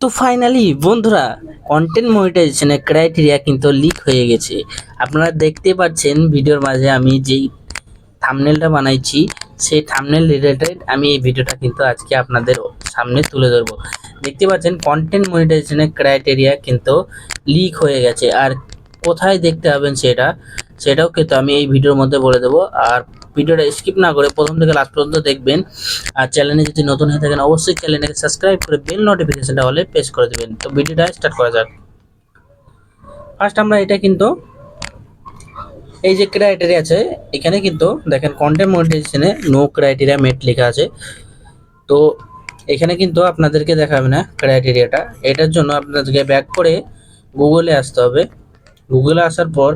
তো ফাইনালি বন্ধুরা কন্টেন্ট মনিটাইজেশনের ক্রাইটেরিয়া কিন্তু লিক হয়ে গেছে। আপনারা দেখতে পাচ্ছেন ভিডিওর মাঝে আমি যেই থামনেলটা বানাইছি, সেই থামনেল রিলেটেড আমি এই ভিডিওটা কিন্তু আজকে আপনাদের সামনে তুলে ধরবো। দেখতে পাচ্ছেন কন্টেন্ট মনিটাইজেশনের ক্রাইটেরিয়া কিন্তু লিক হয়ে গেছে। আর কোথায় দেখতে হবেন সেটা, সেটাও কিন্তু আমি এই ভিডিওর মধ্যে বলে দেবো। আর ভিডিওটা স্কিপ না করে প্রথম থেকে লাস্ট পর্যন্ত দেখবেন। আর চ্যানেলে যদি নতুন হয়ে থাকেন, অবশ্যই চ্যানেলটাকে সাবস্ক্রাইব করে বেল নোটিফিকেশনটা হলে প্রেস করে দেবেন। তো ভিডিওটা স্টার্ট করা যাক। ফার্স্ট আমরা এটা কিন্তু, এই যে ক্রাইটেরিয়া আছে, এখানে কিন্তু দেখেন কন্টেন্ট মনিটাইজেশনে নো ক্রাইটেরিয়া মেট লেখা আছে। তো এখানে কিন্তু আপনাদেরকে দেখাবে না ক্রাইটেরিয়াটা এটার জন্য আপনাদেরকে ব্যাক করে গুগলে আসতে হবে। গুগলে আসার পর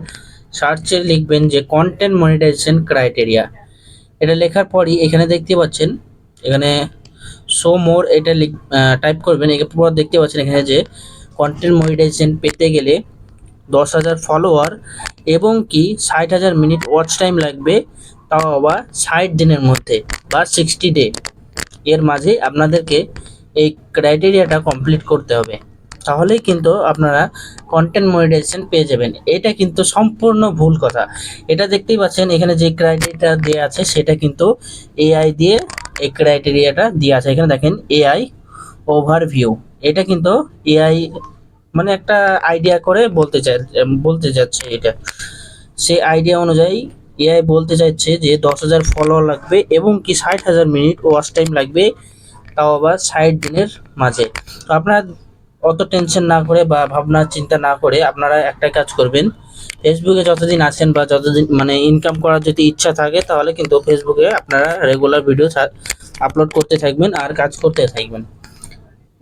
সার্চে লিখবেন যে কন্টেন্ট মনিটাইজেশন ক্রাইটেরিয়া এটা লেখার পরই এখানে দেখতে পাচ্ছেন, এখানে শো মোর এটা টাইপ করবেন এরপর দেখতে পাচ্ছেন এখানে যে কন্টেন্ট মনিটাইজেশন পেতে গেলে দশ হাজার ফলোয়ার এবং কি ষাট হাজার মিনিট ওয়াচ টাইম লাগবে, তাও আবার ষাট দিনের মধ্যে বা সিক্সটি ডে এর মাঝে আপনাদেরকে এই ক্রাইটেরিয়াটা কমপ্লিট করতে হবে। তাহলেই কিন্তু আপনারা কন্টেন্ট মনিটাইজেশন পেয়ে যাবেন। এটা কিন্তু সম্পূর্ণ ভুল কথা। এটা দেখতেই পাচ্ছেন, এখানে যে ক্রাইটেরিয়াটা দেওয়া আছে, সেটা কিন্তু এআই দিয়ে এই ক্রাইটেরিয়াটা দেওয়া আছে। এখানে দেখেন এআই ওভারভিউ এটা কিন্তু এআই মানে একটা আইডিয়া করে বলতে চাই, বলতে যাচ্ছে এটা। সেই আইডিয়া অনুযায়ী এআই বলতে চাইছে যে দশ হাজার ফলোয়ার লাগবে এবং কি ষাট হাজার মিনিট ওয়াচ টাইম লাগবে, তাও আবার ষাট দিনের মাঝে। তো আপনারা অত টেনশন না করে বা ভাবনা চিন্তা না করে আপনারা একটা কাজ করবেন। ফেসবুকে যতদিন আছেন বা যতদিন মানে ইনকাম করার যদি ইচ্ছা থাকে তাহলে কিন্তু ফেসবুকে আপনারা রেগুলার ভিডিও আপলোড করতে থাকবেন আর কাজ করতে থাকবেন।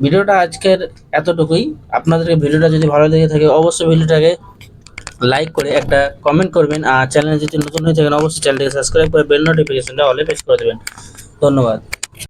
ভিডিওটা আজকের এতটুকুই। আপনাদেরকে ভিডিওটা যদি ভালো লেগে থাকে অবশ্যই ভিডিওটাকে লাইক করে একটা কমেন্ট করবেন আর চ্যানেলে যদি নতুন হয়ে থাকেন অবশ্যই চ্যানেলটাকে সাবস্ক্রাইব করে বেল নোটিফিকেশনটা অলে প্রেস করে দেবেন। ধন্যবাদ।